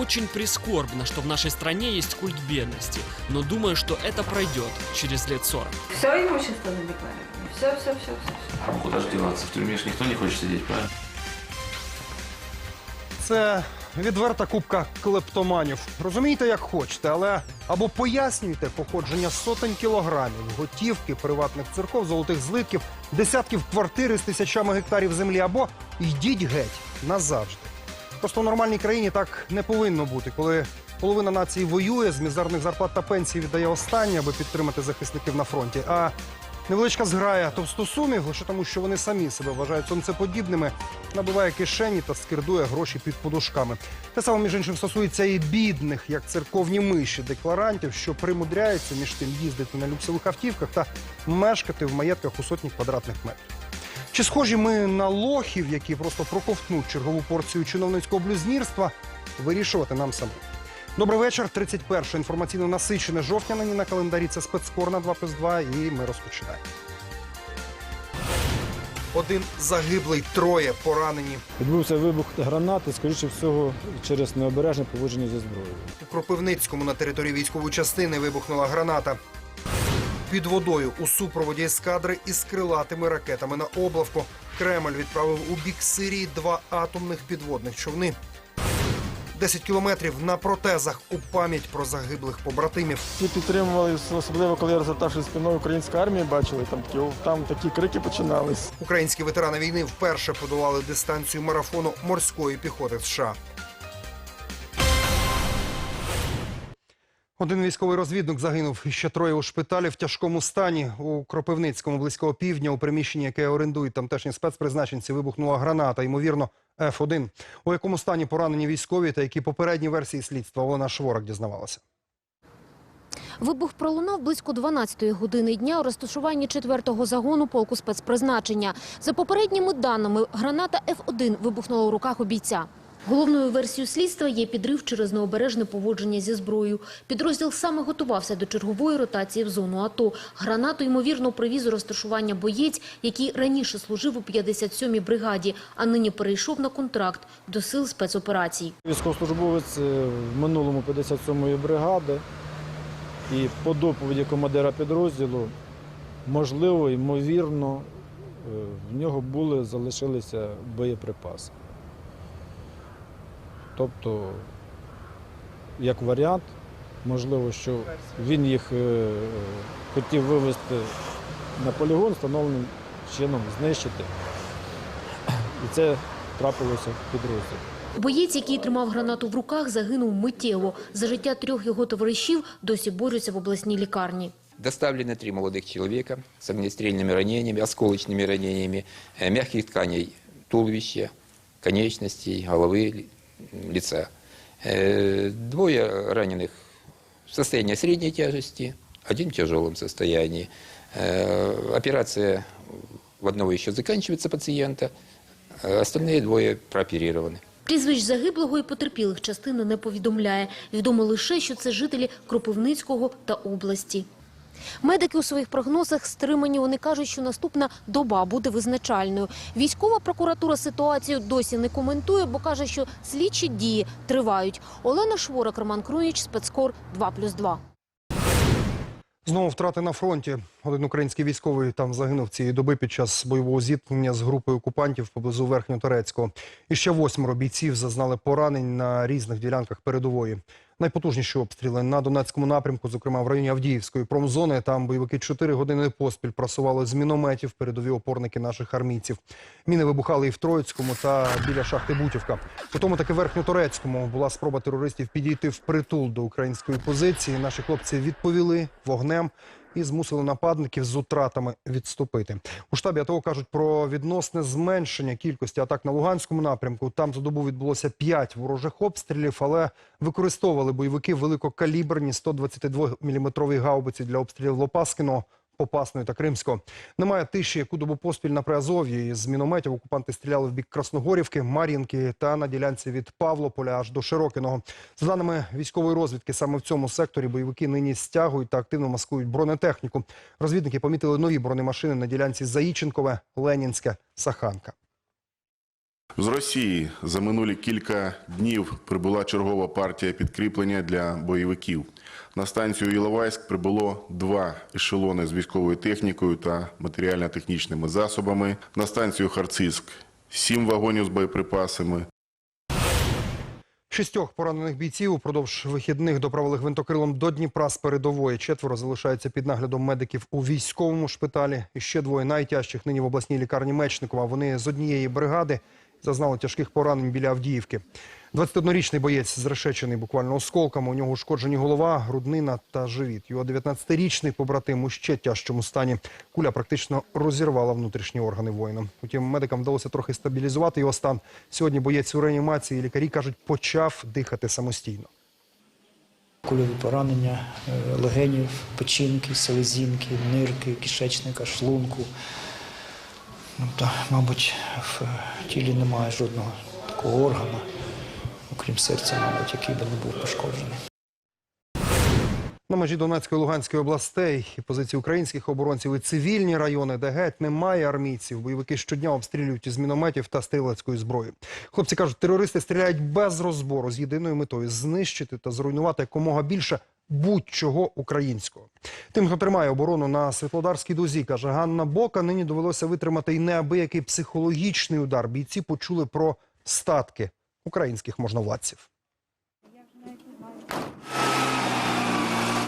Очень прискорбно, что в нашей стране есть культ бедности, но думаю, что это пройдет через лет 40. Все имущество задекларировано. Все, все, все, все. Ну, куда ж деваться? В тюрьме ж никто не хочет сидеть, правильно? Це відверта кубка клептоманів. Розумієте, як хочете, але або пояснюйте походження сотень кілограмів, готівки, приватних церков, золотих злитків, десятків квартир із тисячами гектарів землі, або йдіть геть назавжди. Просто в нормальній країні так не повинно бути, коли половина нації воює, з мізерних зарплат та пенсій віддає останнє, аби підтримати захисників на фронті. А невеличка зграя товстосумів, лише тому, що вони самі себе вважають сонцеподібними, набиває кишені та скирдує гроші під подушками. Те саме, між іншим, стосується і бідних, як церковні миші декларантів, що примудряються між тим їздити на люксових автівках та мешкати в маєтках у сотні квадратних метрів. Чи схожі ми на лохів, які просто проковтнуть чергову порцію чиновницького блюзнірства, вирішувати нам самим. Добрий вечір. 31 інформаційно насичене жовтня нині на календарі. Це спецкор на 2 плюс 2 і ми розпочинаємо. Один загиблий, троє поранені. Відбувся вибух гранати, скоріше всього, через необережне поводження зі зброєю. У Кропивницькому на території військової частини вибухнула граната. Під водою у супроводі ескадри із крилатими ракетами на облавку. Кремль відправив у бік Сирії два атомних підводних човни. 10 кілометрів на протезах у пам'ять про загиблих побратимів. Всі підтримували, особливо коли я розвертавши спиною української армії, бачили, там такі, там такі крики починались. Українські ветерани війни вперше подолали дистанцію марафону морської піхоти США. Один військовий розвідник загинув ще троє у шпиталі в тяжкому стані у Кропивницькому близького півдня у приміщенні, яке орендують тамтешні спецпризначенці, вибухнула граната, ймовірно, Ф-1. У якому стані поранені військові та які попередні версії слідства Олена Шворак дізнавалася. Вибух пролунав близько 12-ї години дня у розташуванні 4-го загону полку спецпризначення. За попередніми даними, граната Ф-1 вибухнула у руках у бійця. Головною версією слідства є підрив через необережне поводження зі зброєю. Підрозділ саме готувався до чергової ротації в зону АТО. Гранату, ймовірно, привіз у розташування боєць, який раніше служив у 57-й бригаді, а нині перейшов на контракт до сил спецоперацій. Військовослужбовець е, в минулому 57-ї бригади і по доповіді командира підрозділу, можливо, ймовірно, е, в нього були, залишилися боєприпаси. Тобто, як варіант, можливо, що він їх е, хотів вивезти на полігон, встановленим чином знищити. І це трапилося в підрозділі. Боєць, який тримав гранату в руках, загинув миттєво. За життя трьох його товаришів досі борються в обласній лікарні. Доставлены три молодых человека с огнестрельными ранениями, осколочными ранениями э, мягких тканей туловища, конечностей, головы, ли- лица. Э, Двое раненых в состоянии средней тяжести, один в тяжелом состоянии. Э, Операция в одного еще заканчивается пациента, э, остальные двое прооперированы. Прізвищ загиблого і потерпілих частина не повідомляє. Відомо лише, що це жителі Кропивницького та області. Медики у своїх прогнозах стримані. Вони кажуть, що наступна доба буде визначальною. Військова прокуратура ситуацію досі не коментує, бо каже, що слідчі дії тривають. Олена Шворак, Роман Круніч, спецкор 2+,2. Знову втрати на фронті. Один український військовий там загинув цієї доби під час бойового зіткнення з групою окупантів поблизу Верхньоторецького. І ще восьмеро бійців зазнали поранень на різних ділянках передової. Найпотужніші обстріли на Донецькому напрямку, зокрема в районі Авдіївської промзони. Там бойовики чотири години поспіль просували з мінометів передові опорники наших армійців. Міни вибухали і в Троїцькому та біля шахти Бутівка. По тому таки Верхньоторецькому була спроба терористів підійти в притул до української позиції. Наші хлопці відповіли вогнем і змусили нападників з утратами відступити. У штабі АТО кажуть про відносне зменшення кількості атак на Луганському напрямку. Там за добу відбулося 5 ворожих обстрілів, але використовували бойовики великокаліберні 122-мм гаубиці для обстрілів Лопаскіного, Попасної та Кримського. Немає тиші, яку добу поспіль на Приазов'ї. З мінометів окупанти стріляли в бік Красногорівки, Мар'їнки та на ділянці від Павлополя аж до Широкиного. За даними військової розвідки, саме в цьому секторі бойовики нині стягують та активно маскують бронетехніку. Розвідники помітили нові бронемашини на ділянці Заїченкове, Ленінське, Саханка. З Росії за минулі кілька днів прибула чергова партія підкріплення для бойовиків. На станцію Іловайськ прибуло два ешелони з військовою технікою та матеріально-технічними засобами. На станцію Харциск сім вагонів з боєприпасами. Шістьох поранених бійців упродовж вихідних доправили гвинтокрилом до Дніпра з передової. Четверо залишаються під наглядом медиків у військовому шпиталі. Ще двоє найтяжчих нині в обласній лікарні Мечникова. Вони з однієї бригади зазнали тяжких поранень біля Авдіївки. 21-річний боєць зрешечений буквально осколками. У нього ушкоджені голова, груднина та живіт. Його 19-річний побратим у ще тяжчому стані. Куля практично розірвала внутрішні органи воїна. Утім, медикам вдалося трохи стабілізувати його стан. Сьогодні боєць у реанімації. Лікарі кажуть, почав дихати самостійно. Кульові поранення е, легенів, печінки, селезінки, нирки, кишечника, шлунку. Ну, та, мабуть, в тілі немає жодного такого органу, окрім серця, мабуть, який би не був пошкоджений. На межі Донецької і Луганської областей і позиції українських оборонців і цивільні райони, де геть немає армійців. Бойовики щодня обстрілюють із мінометів та стрілецької зброї. Хлопці кажуть, терористи стріляють без розбору з єдиною метою знищити та зруйнувати якомога більше будь-чого українського. Тим, хто тримає оборону на Світлодарській дузі, каже Ганна Бока, нині довелося витримати й неабиякий психологічний удар. Бійці почули про статки українських можновладців.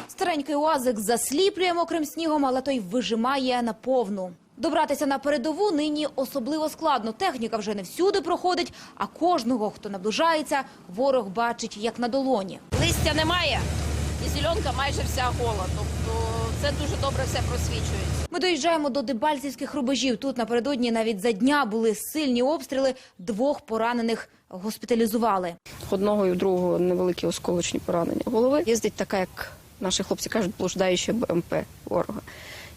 Старенький уазик засліплює мокрим снігом, але той вижимає наповну. Добратися на передову нині особливо складно. Техніка вже не всюди проходить, а кожного, хто наближається, ворог бачить як на долоні. Листя немає, і зеленка майже вся гола. Тобто це дуже добре все просвічується. Ми доїжджаємо до Дебальцівських рубежів. Тут напередодні навіть за дня були сильні обстріли. Двох поранених госпіталізували. Одного і другого невеликі осколочні поранення голови. Їздить така, як наші хлопці кажуть, блуждаюча БМП ворога,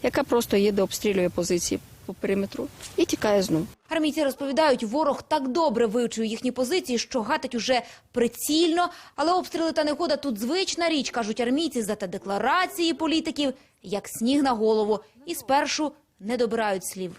яка просто їде, обстрілює позиції по периметру і тікає знову. Армійці розповідають, ворог так добре вивчив їхні позиції, що гатить уже прицільно. Але обстріли та негода тут звична річ, кажуть армійці, зате декларації політиків, як сніг на голову. І спершу не добирають слів.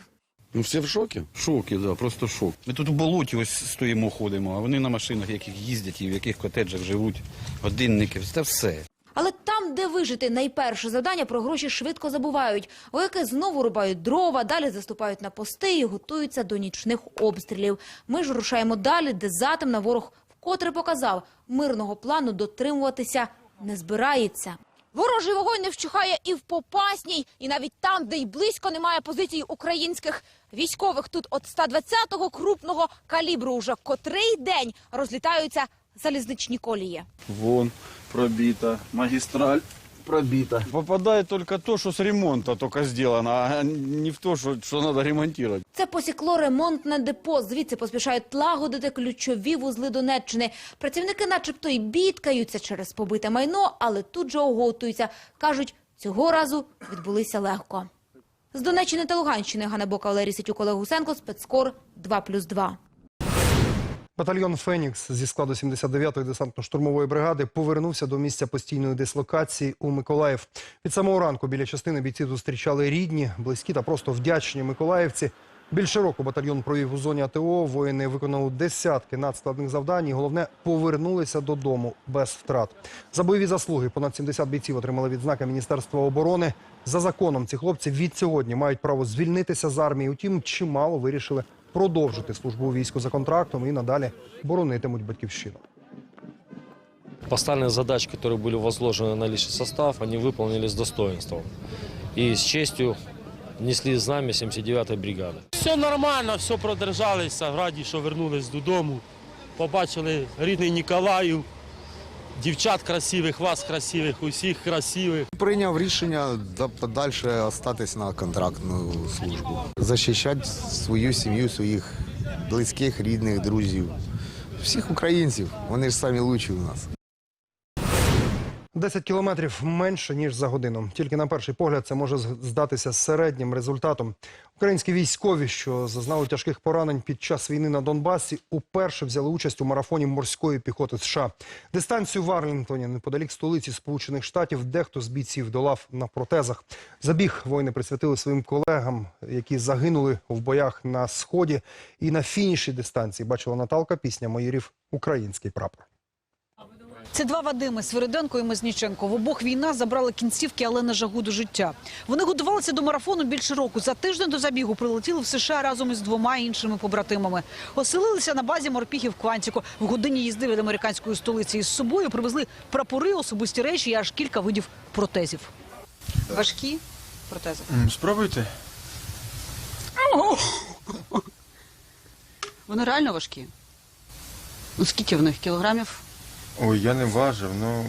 Ну, всі в шокі? Шокі, да, просто шок. Ми тут у болоті ось стоїмо, ходимо, а вони на машинах, яких їздять і в яких котеджах живуть, годинники, це все. Але там, де вижити найперше завдання, про гроші швидко забувають. Вояки знову рубають дрова, далі заступають на пости і готуються до нічних обстрілів. Ми ж рушаємо далі, де затем на ворог вкотре показав, мирного плану дотримуватися не збирається. Ворожий вогонь не вщухає і в Попасній, і навіть там, де й близько немає позицій українських військових. Тут от 120-го крупного калібру уже котрий день розлітаються залізничні колії. Вон пробита, магістраль пробита. Попадає тільки то, що з ремонту тільки зроблено, а не в те, що, що треба ремонтувати. Це посікло ремонтне депо. Звідси поспішають лагодити ключові вузли Донеччини. Працівники начебто й бідкаються через побите майно, але тут же оговтуються. Кажуть, цього разу відбулися легко. З Донеччини та Луганщини Ганна Бока, Валерій Ситюк, Олег Гусенко, спецкор 2+,2. Батальйон Фенікс зі складу 79-ї десантно-штурмової бригади повернувся до місця постійної дислокації у Миколаїв. Від самого ранку біля частини бійців зустрічали рідні, близькі та просто вдячні миколаївці. Більше року батальйон провів у зоні АТО. Воїни виконали десятки надскладних завдань. і Головне повернулися додому без втрат. За бойові заслуги понад 70 бійців отримали відзнаки Міністерства оборони. За законом ці хлопці від сьогодні мають право звільнитися з армії. Утім, чимало вирішили продовжити службу у війську за контрактом і надалі боронитимуть батьківщину. Поставленные задачи, которые были возложены на личный состав, они выполнили с достоинством. И с честью несли знамя 79-й бригады. Все нормально, все продержалися, раді, що вернулись додому. Побачили рідний Ніколаїв, дівчат красивих, вас красивих, усіх красивих. Прийняв рішення да подальше остатись на контрактну службу, захищати свою сім'ю, своїх близьких, рідних, друзів, всіх українців. Вони ж самі лучші у нас. 10 кілометрів менше, ніж за годину. Тільки на перший погляд це може здатися середнім результатом. Українські військові, що зазнали тяжких поранень під час війни на Донбасі, уперше взяли участь у марафоні морської піхоти США. Дистанцію в Арлінгтоні, неподалік столиці Сполучених Штатів, дехто з бійців долав на протезах. Забіг воїни присвятили своїм колегам, які загинули в боях на сході. І на фініші дистанції бачила Наталка пісня Моїрів Український прапор. Це два Вадими Свириденко і Мазніченко. В обох війна забрала кінцівки, але на жагу до життя. Вони готувалися до марафону більше року. За тиждень до забігу прилетіли в США разом із двома іншими побратимами. Оселилися на базі морпіхів Квантіко. В годині їзди від американської столиці із собою привезли прапори, особисті речі і аж кілька видів протезів. Важкі протези. Спробуйте. Вони реально важкі. Ну скільки в них кілограмів? Ой, я не важив, ну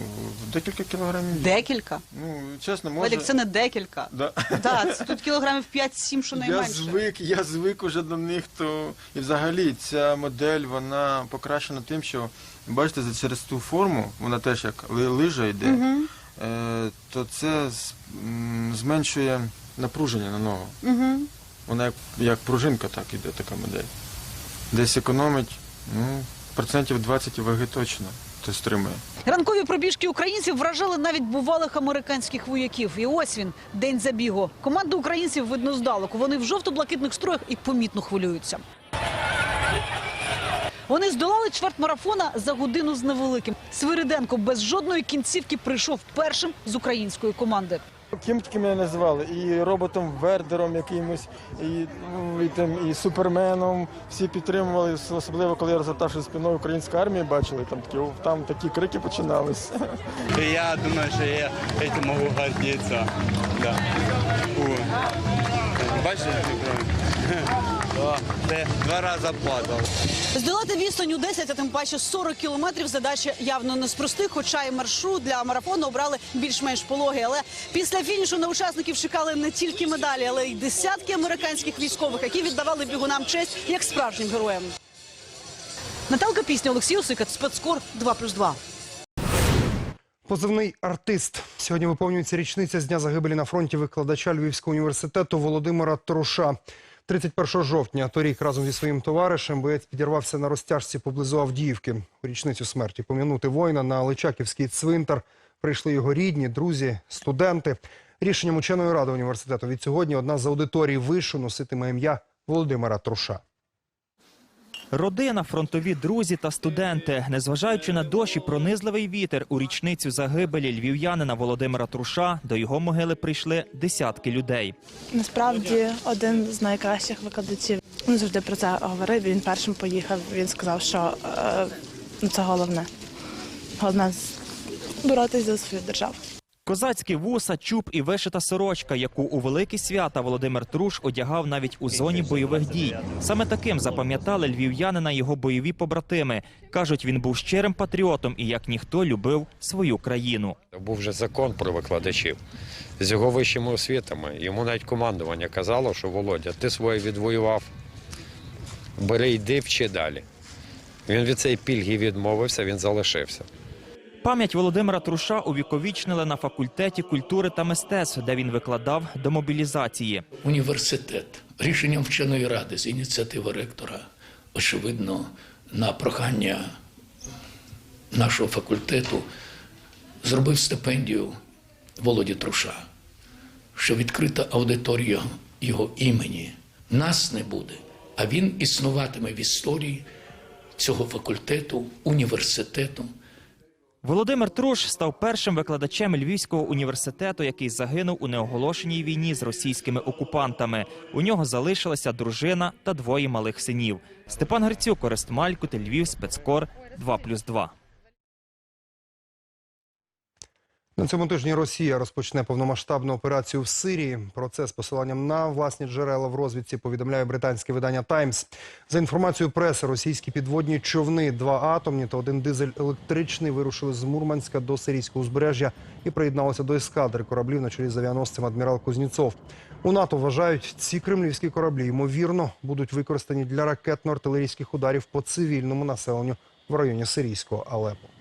декілька кілограмів. Декілька. Ну, чесно, може. Вадик, це не декілька. Да. Так, це тут кілограмів 5-7, що Я найменше. звик, я звик уже до них, то і взагалі ця модель вона покращена тим, що бачите, за- через ту форму, вона теж як ли- лижа йде, е, то це з- м, зменшує напруження на ногу. Угу. Вона як, як пружинка, так іде така модель. Десь економить, ну, процентів 20 ваги точно, то стримує. Ранкові пробіжки українців вражали навіть бувалих американських вояків. І ось він, день забігу. Команду українців видно здалеку. Вони в жовто-блакитних строях і помітно хвилюються. Вони здолали чверть марафона за годину з невеликим. Свириденко без жодної кінцівки прийшов першим з української команди. Ким тільки мене називали, і роботом Вердером якимось, і, ну, і, тим, і суперменом. Всі підтримували, особливо коли я розвертавши спиною української армії, бачили, там такі, там такі крики починались. Я думаю, що я цим можу гордитися. Да. Бачите, О, це два рази падав. Здолати відстань у 10, а тим паче 40 кілометрів задача явно не з простих, хоча і маршрут для марафону обрали більш-менш пологий. Але після фінішу на учасників чекали не тільки медалі, але й десятки американських військових, які віддавали бігунам честь як справжнім героям. Наталка пісня Олексій Осикат, спецкор 2+,2. Позивний артист. Сьогодні виповнюється річниця з дня загибелі на фронті викладача Львівського університету Володимира Труша. 31 жовтня торік разом зі своїм товаришем боєць підірвався на розтяжці поблизу Авдіївки. У річницю смерті пом'янути воїна на Личаківський цвинтар. Прийшли його рідні, друзі, студенти. Рішенням ученої ради університету від сьогодні одна з аудиторій вишу носитиме ім'я Володимира Труша. Родина, фронтові друзі та студенти, незважаючи на дощ пронизливий вітер, у річницю загибелі львів'янина Володимира Труша до його могили прийшли десятки людей. Насправді один з найкращих викладачів. Він завжди про це говорив. Він першим поїхав. Він сказав, що е, ну, це головне. Головне боротися за свою державу. Козацькі вуса, чуб і вишита сорочка, яку у великі свята Володимир Труш одягав навіть у зоні бойових дій. Саме таким запам'ятали львів'янина його бойові побратими. кажуть, він був щирим патріотом і як ніхто любив свою країну. Був вже закон про викладачів. З його вищими освітами. Йому навіть командування казало, що Володя, ти своє відвоював, бери йди, вчи далі. Він від цієї пільги відмовився, він залишився. Пам'ять Володимира Труша увіковічнили на факультеті культури та мистецтв, де він викладав до мобілізації. Університет рішенням вченої ради з ініціативи ректора, очевидно, на прохання нашого факультету зробив стипендію Володі Труша, що відкрита аудиторія його імені. Нас не буде, а він існуватиме в історії цього факультету, університету. Володимир Труш став першим викладачем Львівського університету, який загинув у неоголошеній війні з російськими окупантами. У нього залишилася дружина та двоє малих синів. Степан Грицюк, Орест Малькут, Львів, спецкор 2+,2. На цьому тижні Росія розпочне повномасштабну операцію в Сирії. Про це з посиланням на власні джерела в розвідці повідомляє британське видання Таймс. За інформацією преси, російські підводні човни, два атомні та один дизель електричний, вирушили з Мурманська до сирійського узбережжя і приєдналися до ескадри кораблів на чолі з авіаносцем адмірал Кузнєцов. У НАТО вважають, ці кремлівські кораблі ймовірно будуть використані для ракетно-артилерійських ударів по цивільному населенню в районі сирійського Алепо.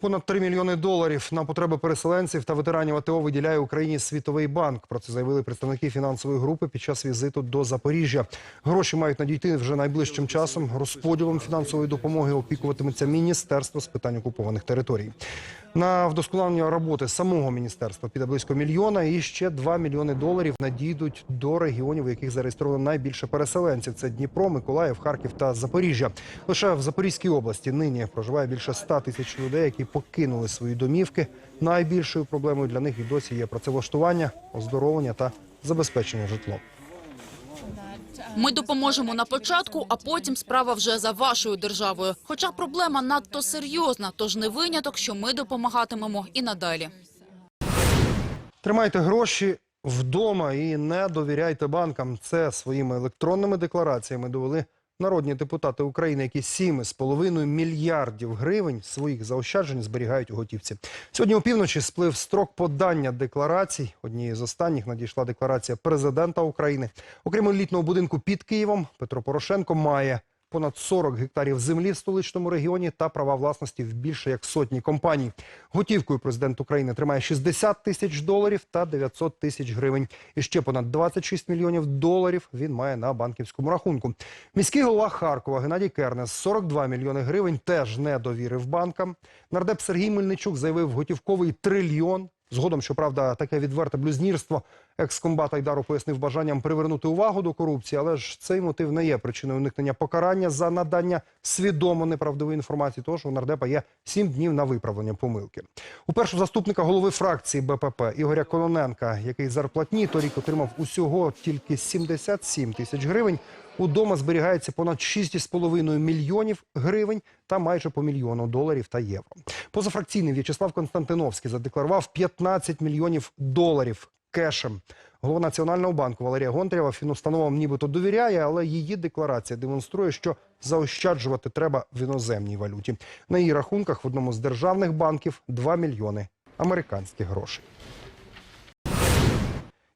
Понад 3 мільйони доларів на потреби переселенців та ветеранів АТО виділяє Україні Світовий банк. Про це заявили представники фінансової групи під час візиту до Запоріжжя. Гроші мають надійти вже найближчим часом. Розподілом фінансової допомоги опікуватиметься Міністерство з питань окупованих територій. На вдосконалення роботи самого міністерства піде близько мільйона, і ще 2 мільйони доларів надійдуть до регіонів, у яких зареєстровано найбільше переселенців. Це Дніпро, Миколаїв, Харків та Запоріжжя. Лише в Запорізькій області нині проживає більше 100 тисяч людей, які покинули свої домівки. Найбільшою проблемою для них і досі є працевлаштування, оздоровлення та забезпечення житлом. Ми допоможемо на початку, а потім справа вже за вашою державою. Хоча проблема надто серйозна, тож не виняток, що ми допомагатимемо і надалі. Тримайте гроші вдома і не довіряйте банкам. Це своїми електронними деклараціями довели народні депутати України, які 7,5 мільярдів гривень своїх заощаджень зберігають у готівці. Сьогодні у півночі сплив строк подання декларацій. Однією з останніх надійшла декларація президента України. Окрім елітного будинку під Києвом, Петро Порошенко має понад 40 гектарів землі в столичному регіоні та права власності в більше як сотні компаній. Готівкою президент України тримає 60 тисяч доларів та 900 тисяч гривень. І ще понад 26 мільйонів доларів він має на банківському рахунку. Міський голова Харкова Геннадій Кернес 42 мільйони гривень теж не довірив банкам. Нардеп Сергій Мельничук заявив готівковий трильйон. Згодом, щоправда, таке відверте блюзнірство екскомбат Айдару пояснив бажанням привернути увагу до корупції, але ж цей мотив не є причиною уникнення покарання за надання свідомо неправдивої інформації. Тож у нардепа є сім днів на виправлення помилки. У першого заступника голови фракції БПП Ігоря Кононенка, який зарплатні торік отримав усього тільки 77 тисяч гривень. Удома зберігається понад 6,5 мільйонів гривень та майже по мільйону доларів та євро. Позафракційний В'ячеслав Константиновський задекларував 15 мільйонів доларів кешем. Голова Національного банку Валерія Гонтарєва фінустановам нібито довіряє, але її декларація демонструє, що заощаджувати треба в іноземній валюті. На її рахунках в одному з державних банків 2 мільйони американських грошей.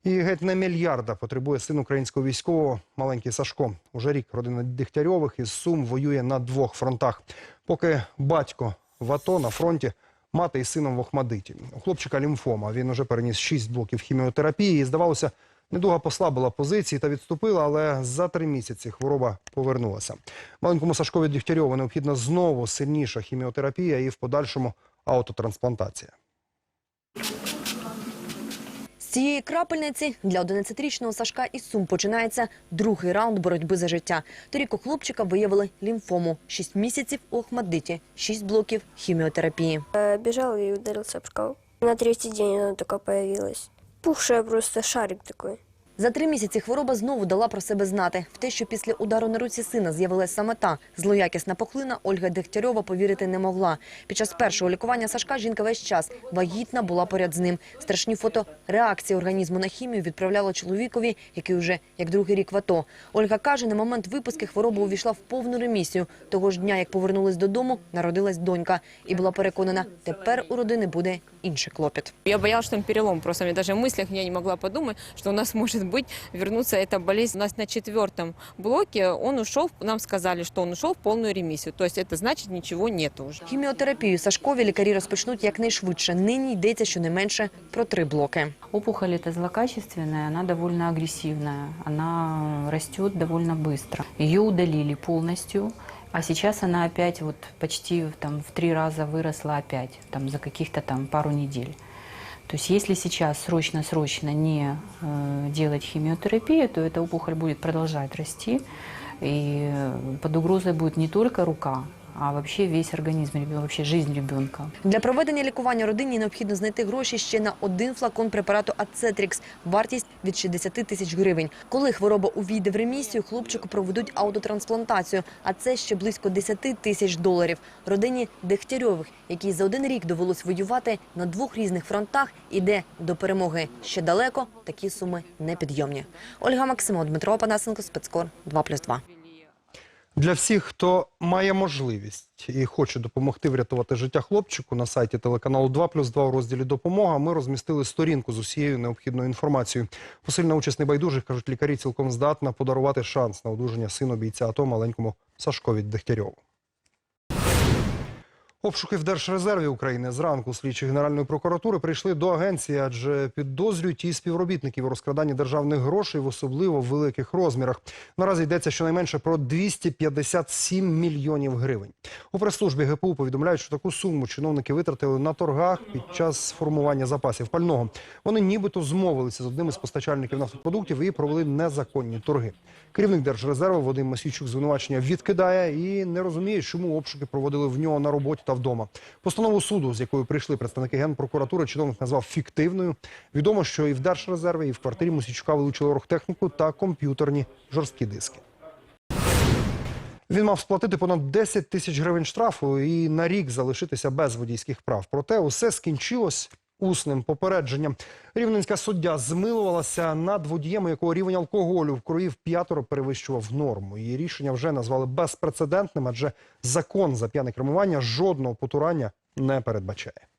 І геть на мільярда потребує син українського військового маленький Сашко. Уже рік родина Дегтярьових із Сум воює на двох фронтах. Поки батько в АТО на фронті, мати із сином в Охмадиті. У хлопчика лімфома. Він уже переніс шість блоків хіміотерапії. І здавалося, недуга послабила позиції та відступила, але за три місяці хвороба повернулася. Маленькому Сашкові Дігтярьову необхідна знову сильніша хіміотерапія і в подальшому аутотрансплантація. Цієї крапельниці для 11-річного Сашка із Сум починається другий раунд боротьби за життя. Торік у хлопчика виявили лімфому. Шість місяців у Охмаддиті, шість блоків хіміотерапії. Біжав і ударился об шкаф. На третій день вона така появилась. Пухшая просто шарик такой. За три місяці хвороба знову дала про себе знати. В те, що після удару на руці сина з'явилась саме та злоякісна пухлина, Ольга Дегтярьова повірити не могла. Під час першого лікування Сашка жінка весь час вагітна була поряд з ним. Страшні фото реакції організму на хімію відправляла чоловікові, який уже як другий рік в АТО. Ольга каже, на момент виписки хвороба увійшла в повну ремісію. Того ж дня, як повернулись додому, народилась донька і була переконана, тепер у родини буде інший клопіт. Я боялась, что там перелом. Просто мне даже в мыслях я не могла подумать, что у нас может быть вернуться эта болезнь. У нас на четвертом блоке он ушел, нам сказали, что он ушел в полную ремиссию. То есть это значит ничего нету уже. Хіміотерапію Сашкові лікарі розпочнуть якнайшвидше. Нині йдеться щонайменше про три блоки. Опухоль это злокачественная, она довольно агрессивная, она растет довольно быстро. Ее удалили полностью, а сейчас она опять вот почти там в три раза выросла опять, там за каких-то там пару недель. То есть если сейчас срочно-срочно не э, делать химиотерапию, то эта опухоль будет продолжать расти, и э, под угрозой будет не только рука, а вообще весь организм, ребё- вообще жизнь ребенка. Для проведення лікування родині необхідно знайти гроші ще на один флакон препарату Ацетрікс. Вартість від 60 тисяч гривень. Коли хвороба увійде в ремісію, хлопчику проведуть аутотрансплантацію, а це ще близько 10 тисяч доларів. Родині Дегтярьових, якій за один рік довелось воювати на двох різних фронтах, іде до перемоги. Ще далеко такі суми непідйомні. Ольга Максимов, Дмитро Панасенко, спецкор 2+,2. Для всіх, хто має можливість і хоче допомогти врятувати життя хлопчику, на сайті телеканалу 2 плюс 2 у розділі «Допомога» ми розмістили сторінку з усією необхідною інформацією. Посильна участь небайдужих, кажуть лікарі, цілком здатна подарувати шанс на одужання сину бійця АТО маленькому Сашкові Дегтярьову. Обшуки в Держрезерві України зранку слідчі Генеральної прокуратури прийшли до агенції, адже підозрюють і співробітників у розкраданні державних грошей в особливо великих розмірах. Наразі йдеться щонайменше про 257 мільйонів гривень. У прес-службі ГПУ повідомляють, що таку суму чиновники витратили на торгах під час формування запасів пального. Вони нібито змовилися з одним із постачальників нафтопродуктів і провели незаконні торги. Керівник Держрезерву Вадим Масійчук звинувачення відкидає і не розуміє, чому обшуки проводили в нього на роботі та вдома. Постанову суду, з якою прийшли представники генпрокуратури, чиновник назвав фіктивною. Відомо, що і в Держрезерві, і в квартирі Мусічука вилучили оргтехніку та комп'ютерні жорсткі диски. Він мав сплатити понад 10 тисяч гривень штрафу і на рік залишитися без водійських прав. Проте усе скінчилось усним попередженням. Рівненська суддя змилувалася над водієм, якого рівень алкоголю в крові в п'ятеро перевищував норму. Її рішення вже назвали безпрецедентним, адже закон за п'яне кермування жодного потурання не передбачає.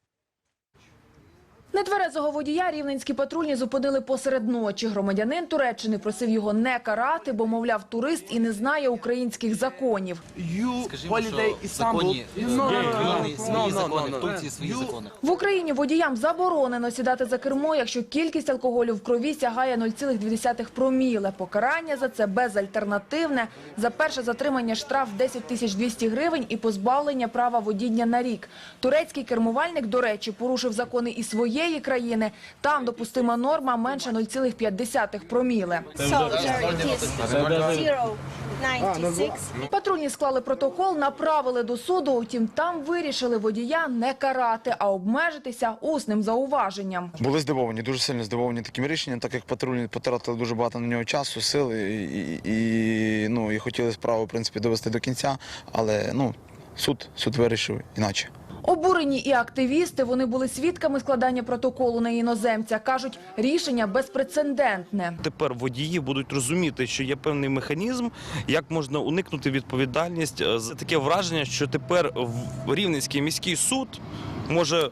Нетверезого водія рівненські патрульні зупинили посеред ночі. Громадянин Туреччини просив його не карати, бо, мовляв, турист і не знає українських законів. Скажімо, що в законі України свої закони, в Турції свої закони. В Україні водіям заборонено сідати за кермо, якщо кількість алкоголю в крові сягає 0,2 проміле. Покарання за це безальтернативне. За перше затримання штраф 10 тисяч 200 гривень і позбавлення права водіння на рік. Турецький кермувальник, до речі, порушив закони і своєї країни. Там допустима норма менше 0,5 проміле. Патрульні склали протокол, направили до суду. Утім, там вирішили водія не карати, а обмежитися усним зауваженням. Були здивовані, дуже сильно здивовані таким рішенням, так як патрульні потратили дуже багато на нього часу, сили і, ну, і хотіли справу в принципі, довести до кінця, але ну, суд, суд вирішив іначе. Обурені і активісти, вони були свідками складання протоколу на іноземця. Кажуть, рішення безпрецедентне. Тепер водії будуть розуміти, що є певний механізм, як можна уникнути відповідальність. Е, Таке враження, що тепер Рівненський міський суд може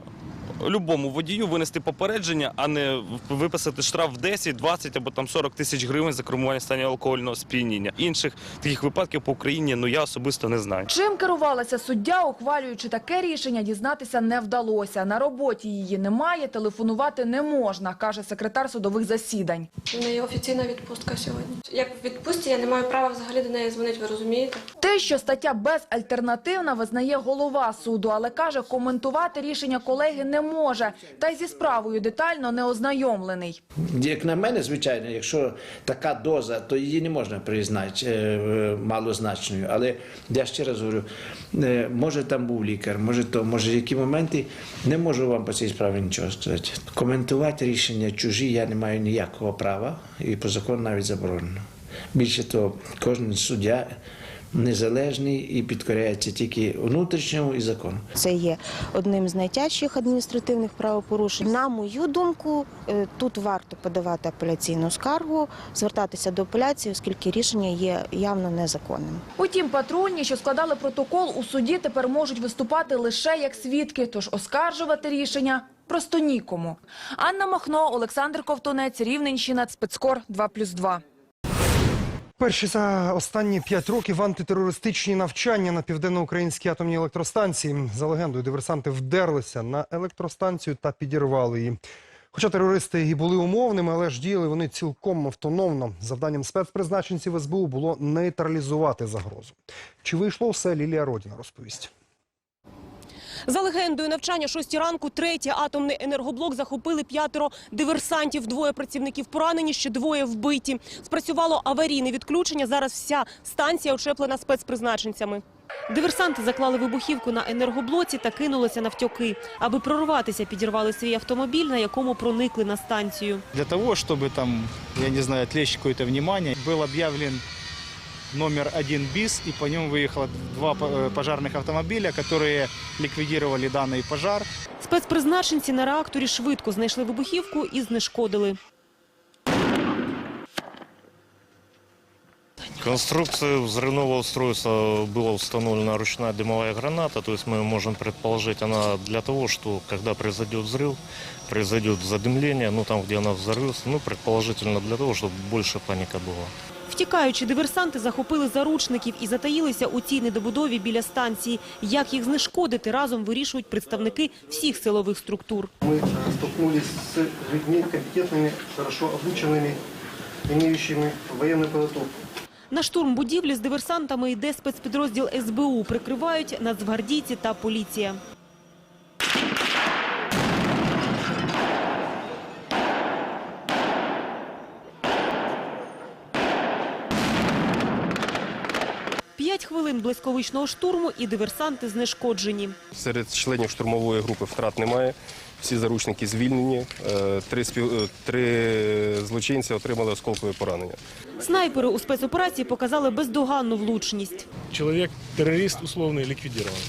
любому водію винести попередження, а не виписати штраф в 10, 20 або там 40 тисяч гривень за кермування стані алкогольного сп'яніння. Інших таких випадків по Україні ну я особисто не знаю. Чим керувалася суддя, ухвалюючи таке рішення, дізнатися не вдалося. На роботі її немає, телефонувати не можна, каже секретар судових засідань. У неї офіційна відпустка сьогодні. Як в відпустці я не маю права взагалі до неї дзвонити, ви розумієте? Те, що стаття безальтернативна, визнає голова суду, але каже, коментувати рішення колеги не може, та й зі справою детально не ознайомлений. Як на мене, звичайно, якщо така доза, то її не можна признати е, е, малозначною. Але я ще раз говорю, е, може там був лікар, може то, може які моменти, не можу вам по цій справі нічого сказати. Коментувати рішення чужі я не маю ніякого права і по закону навіть заборонено. Більше того, кожен суддя незалежний і підкоряється тільки внутрішньому і закону. Це є одним з найтяжчих адміністративних правопорушень. На мою думку, е, тут варто подавати апеляційну скаргу, звертатися до апеляції, оскільки рішення є явно незаконним. Утім, патрульні, що складали протокол у суді, тепер можуть виступати лише як свідки, тож оскаржувати рішення просто нікому. Анна Махно, Олександр Ковтунець, Рівненщина, Спецкор 2+,2. Перші за останні п'ять років антитерористичні навчання на південноукраїнській атомній електростанції. За легендою, диверсанти вдерлися на електростанцію та підірвали її. Хоча терористи і були умовними, але ж діяли вони цілком автономно. Завданням спецпризначенців СБУ було нейтралізувати загрозу. Чи вийшло все, Лілія Родіна розповість. За легендою, навчання 6 ранку, третій атомний енергоблок захопили п'ятеро диверсантів. Двоє працівників поранені, ще двоє вбиті. Спрацювало аварійне відключення. Зараз вся станція очеплена спецпризначенцями. Диверсанти заклали вибухівку на енергоблоці та кинулися навтьоки. Аби прорватися, підірвали свій автомобіль, на якому проникли на станцію. Для того, чтобы там, я не знаю, отвлечь какое-то внимание, был объявлен номер один БИС, и по нему выехало два э, пожарных автомобиля, которые ликвидировали данный пожар. Спецпризначенці на реакторі швидко знайшли вибухівку і знешкодили. Конструкции взрывного устройства была установлена ручная дымовая граната, то есть мы можем предположить, она для того, что когда произойдет взрыв, произойдет задымление, ну там, где она взорвется, ну, предположительно для того, чтобы больше паника была. Втікаючи, диверсанти захопили заручників і затаїлися у цій недобудові біля станції. Як їх знешкодити, разом вирішують представники всіх силових структур. Мы э, столкнулись с людьми компетентными, хорошо обученными, имеющими военную подготовку. На штурм будівлі з диверсантами йде спецпідрозділ СБУ. Прикривають нацгвардійці та поліція. Хвилин блискавичного штурму і диверсанти знешкоджені. Серед членів штурмової групи втрат немає. Всі заручники звільнені. Е, Три, спів... е, Три злочинці отримали осколкові поранення. Снайпери у спецоперації показали бездоганну влучність. Чоловік – терорист, условний, ликвидирован.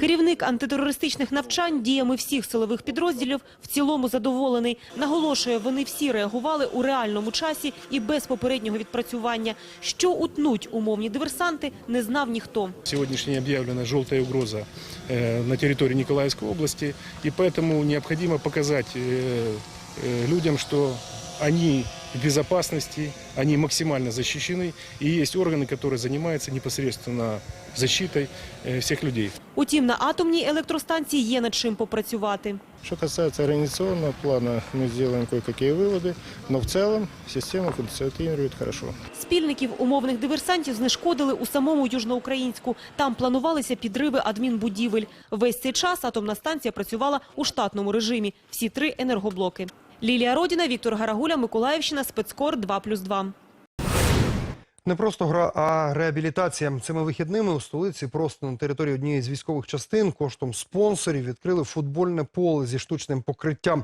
Керівник антитерористичних навчань діями всіх силових підрозділів в цілому задоволений. Наголошує, вони всі реагували у реальному часі і без попереднього відпрацювання. Що утнуть умовні диверсанти, не знав ніхто. Сегодняшняя объявлена желтая угроза э, на территории Николаевской области, и поэтому необходимо показать э, э, людям, что они в безопасности, они максимально защищены, и есть органы, которые занимаются непосредственно защитой э, всех людей. Утім, на атомній електростанції є над чим попрацювати. Что касается организационного плана, мы сделаем кое-какие выводы, но в целом система функционирует хорошо. Спільників умовних диверсантів знешкодили у самому Южноукраїнську. Там планувалися підриви адмінбудівель. Весь цей час атомна станція працювала у штатному режимі. Всі три енергоблоки. Лілія Родіна, Віктор Гарагуля, Миколаївщина, спецкор 2+,2. Не просто гра, а реабілітація. Цими вихідними у столиці просто на території однієї з військових частин коштом спонсорів відкрили футбольне поле зі штучним покриттям.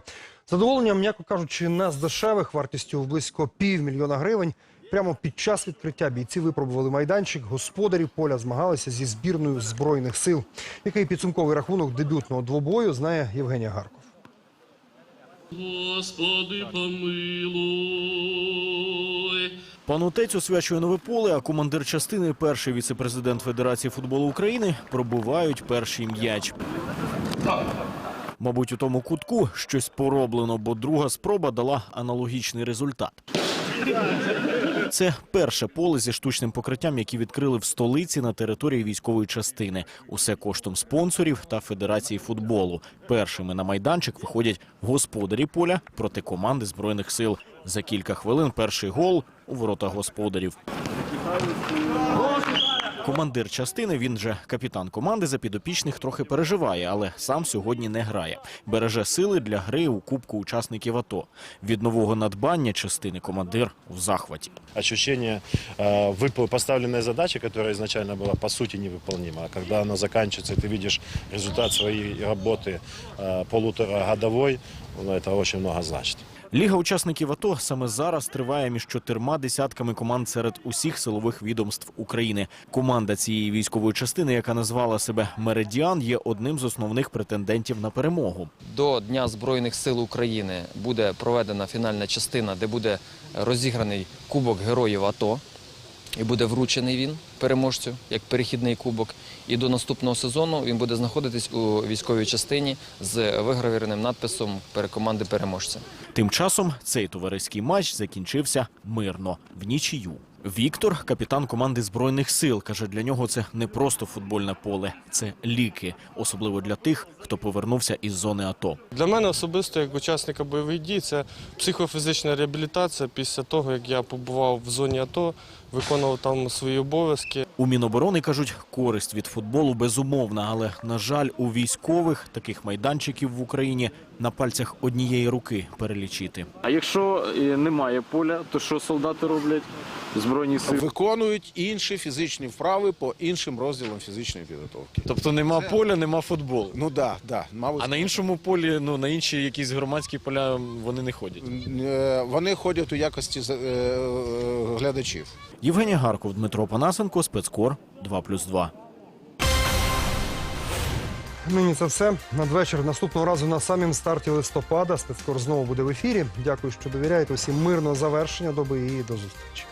Задоволення, м'яко кажучи, не з дешевих вартістю в близько півмільйона гривень. Прямо під час відкриття бійці випробували майданчик. Господарі поля змагалися зі збірною збройних сил. Який підсумковий рахунок дебютного двобою знає Євгенія Гарков. Господи, помилуй. Пан отець освячує нове поле, а командир частини, перший віцепрезидент Федерації футболу України, пробувають перший м'яч. Мабуть, у тому кутку щось пороблено, бо друга спроба дала аналогічний результат. Це перше поле зі штучним покриттям, яке відкрили в столиці на території військової частини. Усе коштом спонсорів та федерації футболу. Першими на майданчик виходять господарі поля проти команди збройних сил. За кілька хвилин перший гол у ворота господарів. Командир частини, він же капітан команди за підопічних трохи переживає, але сам сьогодні не грає. Береже сили для гри у кубку учасників АТО. Від нового надбання частини командир в захваті. ощущение э, выпол- поставленной задачи, которая изначально была по сути невыполнима. А когда она заканчивается, и ты видишь результат своей работы э, полуторагодовой, ну, это очень много значит. Ліга учасників АТО саме зараз триває між чотирма десятками команд серед усіх силових відомств України. Команда цієї військової частини, яка назвала себе Меридіан, є одним з основних претендентів на перемогу. До Дня Збройних сил України буде проведена фінальна частина, де буде розіграний Кубок Героїв АТО. І буде вручений він переможцю як перехідний кубок. І до наступного сезону він буде знаходитись у військовій частині з вигравірним надписом перекоманди переможця. Тим часом цей товариський матч закінчився мирно в нічию. Віктор, капітан команди збройних сил, каже, для нього це не просто футбольне поле, це ліки, особливо для тих, хто повернувся із зони АТО. Для мене особисто, як учасника бойових дій, це психофізична реабілітація після того, як я побував в зоні АТО, виконував там свої обов'язки. У Міноборони кажуть, користь від футболу безумовна, але на жаль, у військових таких майданчиків в Україні на пальцях однієї руки перелічити. А якщо е, немає поля, то що солдати роблять? Збройні сили Виконують інші фізичні вправи по іншим розділам фізичної підготовки. Тобто нема поля, нема футболу. Ну да, да, мабуть. А на іншому полі, ну на інші якісь громадські поля вони не ходять. Е, Вони ходять у якості е, глядачів. Євгенія Гарков, Дмитро Панасенко, спецкор 2+,2. Нині це все. Надвечір наступного разу на самім старті листопада. Спецкор знову буде в ефірі. Дякую, що довіряєте. Усім мирного завершення доби і до зустрічі.